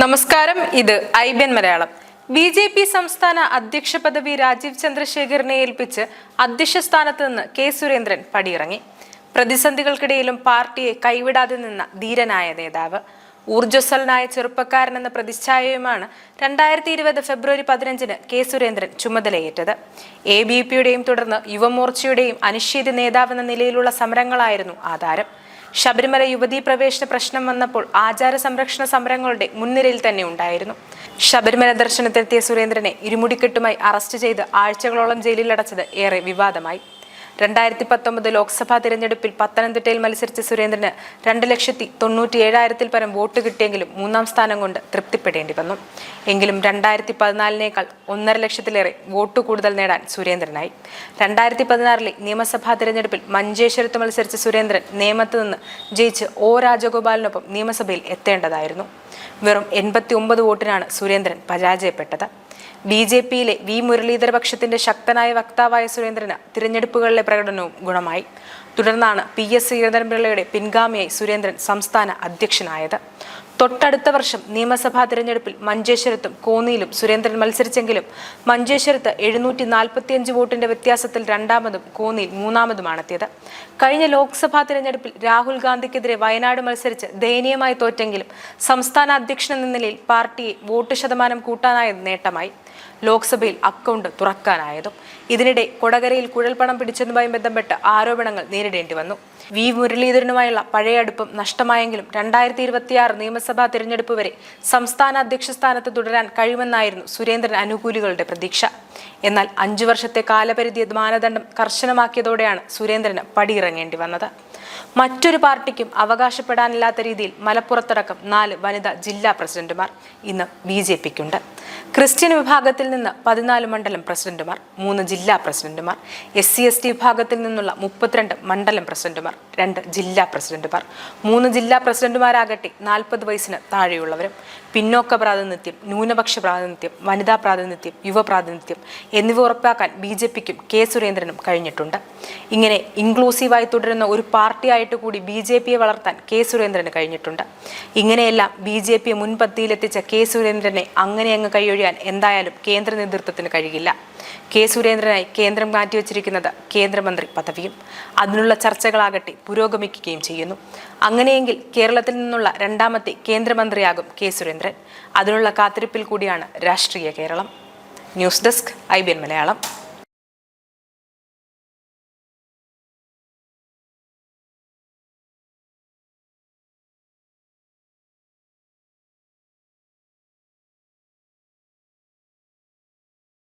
നമസ്കാരം ഇത് I B N Malayalam. B J P സംസ്ഥാന അധ്യക്ഷ പദവി രാജീവ് ചന്ദ്രശേഖരനെ ഏൽപ്പിച്ച് അധ്യക്ഷ സ്ഥാനത്ത് നിന്ന് കെ സുരേന്ദ്രൻ പടിയിറങ്ങി. പ്രതിസന്ധികൾക്കിടയിലും പാർട്ടിയെ കൈവിടാതെ നിന്ന ധീരനായ നേതാവ്. ഊർജസ്വലനായ ചെറുപ്പക്കാരനെന്ന പ്രതിച്ഛായയുമാണ് രണ്ടായിരത്തി ഇരുപത് ഫെബ്രുവരി പതിനഞ്ചിന് കെ സുരേന്ദ്രൻ ചുമതലയേറ്റത്. എ ബി പിയുടെയും തുടർന്ന് യുവമോർച്ചയുടെയും അനിശ്ചിത നേതാവെന്ന നിലയിലുള്ള സമരങ്ങളായിരുന്നു ആധാരം. ശബരിമല യുവതീ പ്രവേശന പ്രശ്നം വന്നപ്പോൾ ആചാര സംരക്ഷണ സമരങ്ങളുടെ മുൻനിരയിൽ തന്നെ ഉണ്ടായിരുന്നു. ശബരിമല ദർശനത്തിനെത്തിയ സുരേന്ദ്രനെ ഇരുമുടിക്കെട്ടുമായി അറസ്റ്റ് ചെയ്ത് ആഴ്ചകളോളം ജയിലിൽ അടച്ചത് ഏറെ വിവാദമായി. രണ്ടായിരത്തി പത്തൊമ്പത് ലോക്സഭാ തിരഞ്ഞെടുപ്പിൽ പത്തനംതിട്ടയിൽ മത്സരിച്ച സുരേന്ദ്രന് രണ്ട് ലക്ഷത്തി തൊണ്ണൂറ്റി ഏഴായിരത്തിൽ പരം വോട്ട് കിട്ടിയെങ്കിലും മൂന്നാം സ്ഥാനം കൊണ്ട് തൃപ്തിപ്പെടേണ്ടി വന്നു. എങ്കിലും രണ്ടായിരത്തി പതിനാലിനേക്കാൾ ഒന്നര ലക്ഷത്തിലേറെ വോട്ട് കൂടുതൽ നേടാൻ സുരേന്ദ്രനായി. രണ്ടായിരത്തി പതിനാറിലെ നിയമസഭാ തിരഞ്ഞെടുപ്പിൽ മഞ്ചേശ്വരത്ത് മത്സരിച്ച സുരേന്ദ്രൻ നിയമത്ത് നിന്ന് ജയിച്ച് ഒ രാജഗോപാലിനൊപ്പം നിയമസഭയിൽ എത്തേണ്ടതായിരുന്നു. വെറും എൺപത്തി ഒമ്പത് വോട്ടിനാണ് സുരേന്ദ്രൻ പരാജയപ്പെട്ടത്. ബി ജെ പിയിലെ വി മുരളീധര പക്ഷത്തിന്റെ ശക്തനായ വക്താവായ സുരേന്ദ്രന് തിരഞ്ഞെടുപ്പുകളിലെ പ്രകടനവും ഗുണമായി. തുടർന്നാണ് പി എസ് ശ്രീധരൻപിള്ളയുടെ പിൻഗാമിയായി സുരേന്ദ്രൻ സംസ്ഥാന അധ്യക്ഷനായത്. തൊട്ടടുത്ത വർഷം നിയമസഭാ തിരഞ്ഞെടുപ്പിൽ മഞ്ചേശ്വരത്തും കോന്നിയിലും സുരേന്ദ്രൻ മത്സരിച്ചെങ്കിലും മഞ്ചേശ്വരത്ത് എഴുന്നൂറ്റി നാൽപ്പത്തിയഞ്ച് വോട്ടിന്റെ വ്യത്യാസത്തിൽ രണ്ടാമതും കോന്നിയിൽ മൂന്നാമതുമാണെത്തിയത്. കഴിഞ്ഞ ലോക്സഭാ തിരഞ്ഞെടുപ്പിൽ രാഹുൽ ഗാന്ധിക്കെതിരെ വയനാട് മത്സരിച്ച് ദയനീയമായി തോറ്റെങ്കിലും സംസ്ഥാന അധ്യക്ഷൻ എന്ന നിലയിൽ പാർട്ടിയെ വോട്ട് ശതമാനം കൂട്ടാനായത് നേട്ടമായി. ലോക്സഭയിൽ അക്കൗണ്ട് തുറക്കാനായതും. ഇതിനിടെ കൊടകരയിൽ കുഴൽപ്പണം പിടിച്ചതുമായി ബന്ധപ്പെട്ട് ആരോപണങ്ങൾ നേരിടേണ്ടി വന്നു. വി മുരളീധരനുമായുള്ള പഴയ അടുപ്പം നഷ്ടമായെങ്കിലും രണ്ടായിരത്തി ഇരുപത്തിയാറ് നിയമസഭാ തിരഞ്ഞെടുപ്പ് വരെ സംസ്ഥാന അധ്യക്ഷ സ്ഥാനത്ത് തുടരാൻ കഴിയുമെന്നായിരുന്നു സുരേന്ദ്രൻ അനുകൂലികളുടെ പ്രതീക്ഷ. എന്നാൽ അഞ്ചു വർഷത്തെ കാലപരിധി മാനദണ്ഡം കർശനമാക്കിയതോടെയാണ് സുരേന്ദ്രന് പടിയിറങ്ങേണ്ടി വന്നത്. മറ്റൊരു പാർട്ടിക്കും അവകാശപ്പെടാനില്ലാത്ത രീതിയിൽ മലപ്പുറത്തടക്കം നാല് വനിതാ ജില്ലാ പ്രസിഡന്റുമാർ ഇന്ന് ബി ജെ പിക്കുണ്ട്. ക്രിസ്ത്യൻ വിഭാഗത്തിൽ നിന്ന് പതിനാല് മണ്ഡലം പ്രസിഡന്റുമാർ മൂന്ന് ജില്ലാ പ്രസിഡന്റുമാർ എസ് സി എസ് ടി വിഭാഗത്തിൽ നിന്നുള്ള മുപ്പത്തിരണ്ട് മണ്ഡലം പ്രസിഡന്റുമാർ രണ്ട് ജില്ലാ പ്രസിഡന്റുമാർ മൂന്ന് ജില്ലാ പ്രസിഡന്റുമാരാകട്ടെ നാൽപ്പത് വയസ്സിന് താഴെയുള്ളവരും പിന്നോക്ക പ്രാതിനിധ്യം ന്യൂനപക്ഷ പ്രാതിനിധ്യം വനിതാ പ്രാതിനിധ്യം യുവ പ്രാതിനിധ്യം എന്നിവ ഉറപ്പാക്കാൻ ബി ജെ പിക്കും കെ സുരേന്ദ്രനും കഴിഞ്ഞിട്ടുണ്ട്. ഇങ്ങനെ ഇൻക്ലൂസീവായി തുടരുന്ന ഒരു പാർട്ടിയായിട്ട് കൂടി ബി ജെ പിയെ വളർത്താൻ കെ സുരേന്ദ്രന് കഴിഞ്ഞിട്ടുണ്ട്. ഇങ്ങനെയെല്ലാം ബി ജെ പിയെ മുൻപത്തിയിലെത്തിച്ച കെ സുരേന്ദ്രനെ അങ്ങനെ അങ്ങ് കൈയൊഴിയാൻ എന്തായാലും കേന്ദ്ര നേതൃത്വത്തിന് കഴിയില്ല. കെ. സുരേന്ദ്രനായി കേന്ദ്രം മാറ്റിവെച്ചിരിക്കുന്നത് കേന്ദ്രമന്ത്രി പദവിയും അതിനുള്ള ചർച്ചകളാകട്ടെ പുരോഗമിക്കുകയും ചെയ്യുന്നു. അങ്ങനെയെങ്കിൽ കേരളത്തിൽ നിന്നുള്ള രണ്ടാമത്തെ കേന്ദ്രമന്ത്രിയാകും കെ. സുരേന്ദ്രൻ. അതിനുള്ള കാത്തിരിപ്പിൽ കൂടിയാണ് രാഷ്ട്രീയ Keralam. News desk I Malayalam.